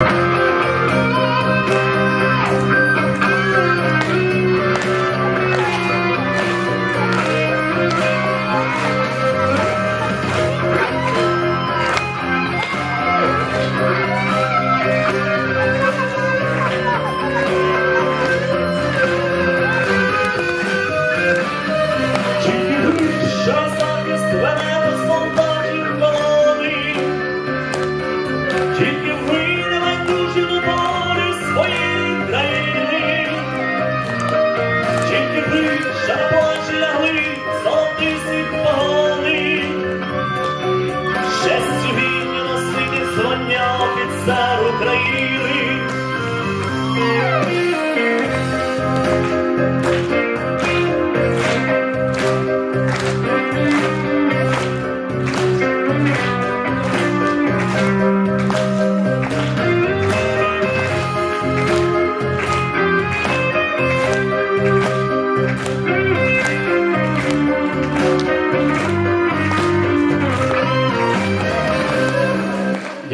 you.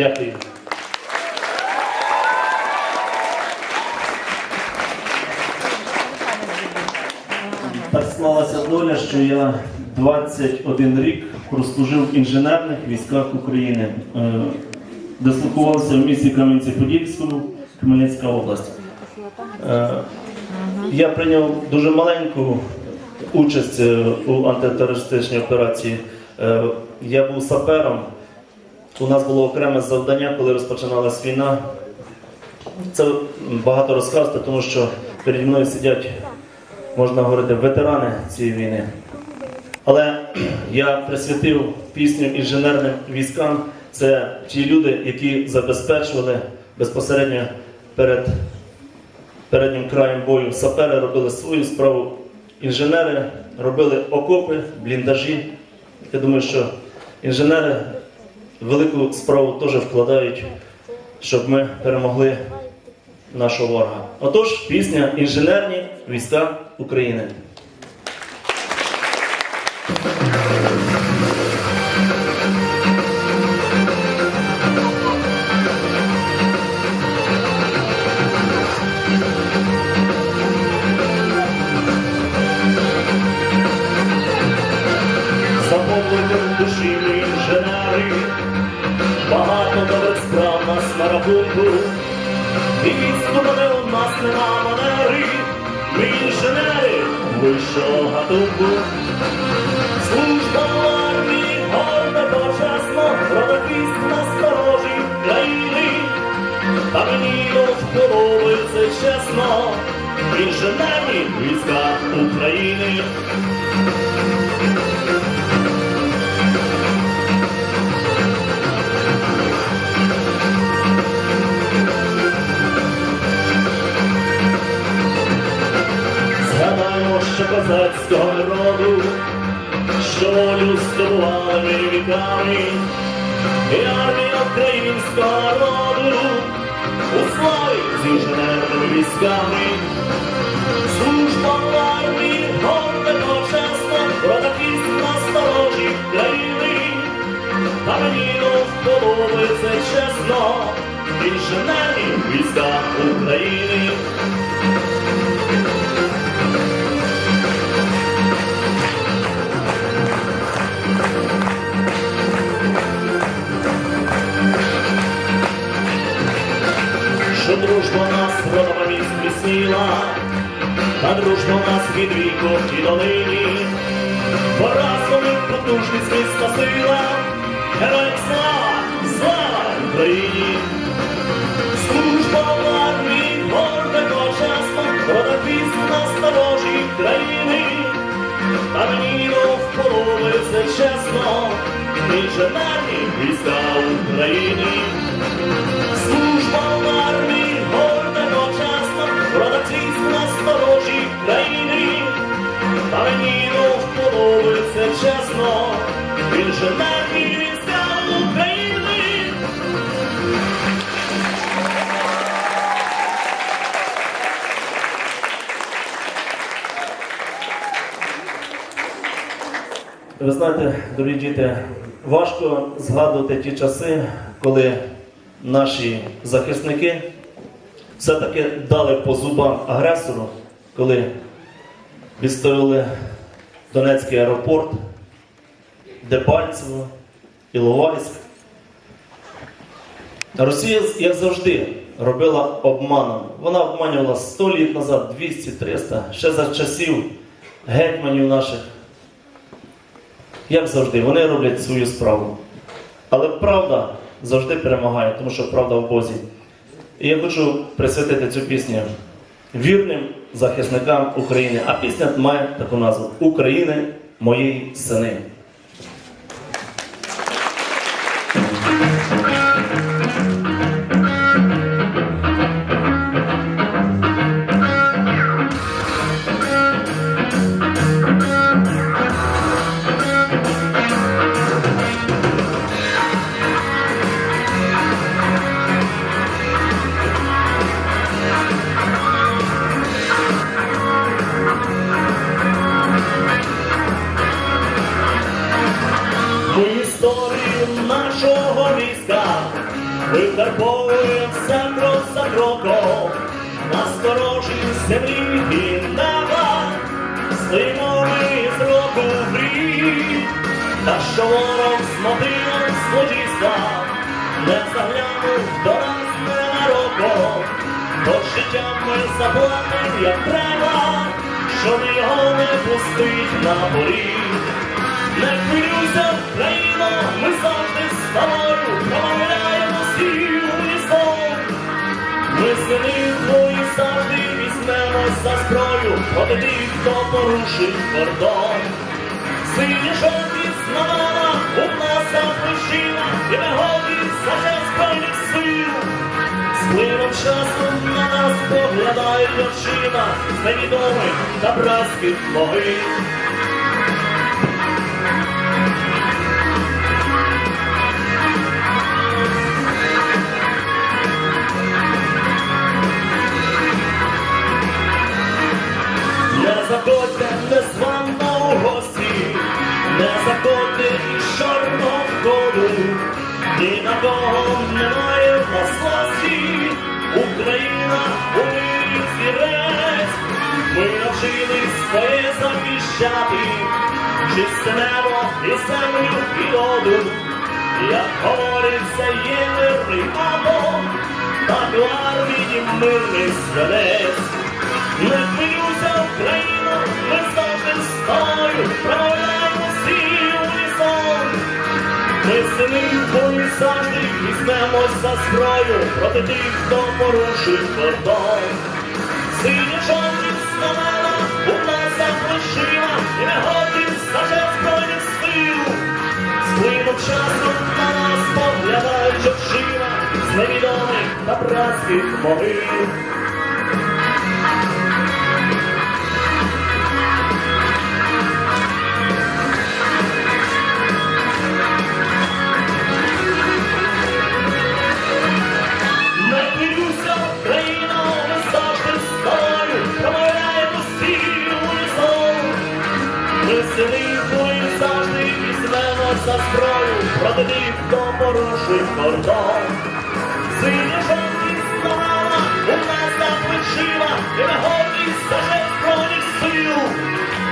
Дякую. Так склалася доля, що я 21 рік прослужив в інженерних військах України. Е, Дислокувався в місті Кам'янці-Подільському, Хмельницька область. Е, Я прийняв дуже маленьку участь е, у антитерористичній операції. Я був сапером. У нас було окреме завдання, коли розпочиналась війна. Це багато розказати, тому що переді мною сидять можна говорити, ветерани цієї війни. Але я присвятив пісню інженерним військам. Це ті люди, які забезпечували безпосередньо перед переднім краєм бою. Сапери робили свою справу. Інженери робили окопи, бліндажі. Я думаю, що інженери велику справу теж вкладають, щоб ми перемогли нашого ворога. Отож, пісня Інженерні війська України. Нас на рахунку. У нас нема манери, ми інженери вищого гатунку. Служба в армії горда почесно, родопіст на сторожі країни. Та мені розподобається чесно, інженерні війська України. Віками, і армія українського народу у славі з інженерними військами. Служба в армії горде почесно, родакість на сторожі країни. Та мені подобається чесно, інженерні війська України. Дружба нас родова міст міцніла, та дружба нас від віков і долині, поразили потужність міста сила, героям слава, слава Україні! Служба в армії, горде почесно, родопіс на сторожі країни, та мені вподобається чесно, інженерні війська України. Служба в армії, Ви знаєте, дорогі діти, важко згадувати ті часи, коли наші захисники все-таки дали по зубам агресору, коли відстояли Донецький аеропорт, Дебальцево, Іловайськ. Росія, як завжди, робила обманом. Вона обманювала 100 літ назад, 200, 300, ще за часів гетьманів наших. Як завжди, вони роблять свою справу. Але правда завжди перемагає, тому що правда в Бозі. І я хочу присвятити цю пісню вірним захисникам України. А пісня має таку назву України моєї сини. Сторожі землі і неба, стоїмо ми з року в рік, та що ворог з мотивом злодійства не заглянув до нас ненароком, то життям ми заплатим, як треба, щоб його не пустить на поріг. Не хвилюйся, Україно, ми завжди з тобою візьмемось за зброю проти тих, хто порушив кордон. Сині жовті знамена у нас за і і годі за честь сил. З плином часу на нас поглядає очима з невідомих та братських могил. Чорного входу, ні на кого немає в нас власті, Україна у мирі зірець, ми навчились своє захищати, чисте небо і землю і воду, як говориться, є мирний або, так у армії мирний святець. Не хвилюйся, Україно, ми завжди з тобою завжди візьмемось за зброю проти тих, хто порушив кордон. Сині жовті знамена у нас за і не годні за збройних сил. З плином часу на нас поглядає очима з невідомих та братських могил. За зброю проти тих, хто порушив кордон. Сині жовті знамена у нас за плечима і нагодність за жесть збройних сил.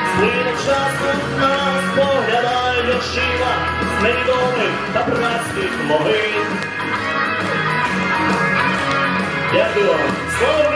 З плином часу нас поглядають очима з невідомих та братських могил. Дякую вам.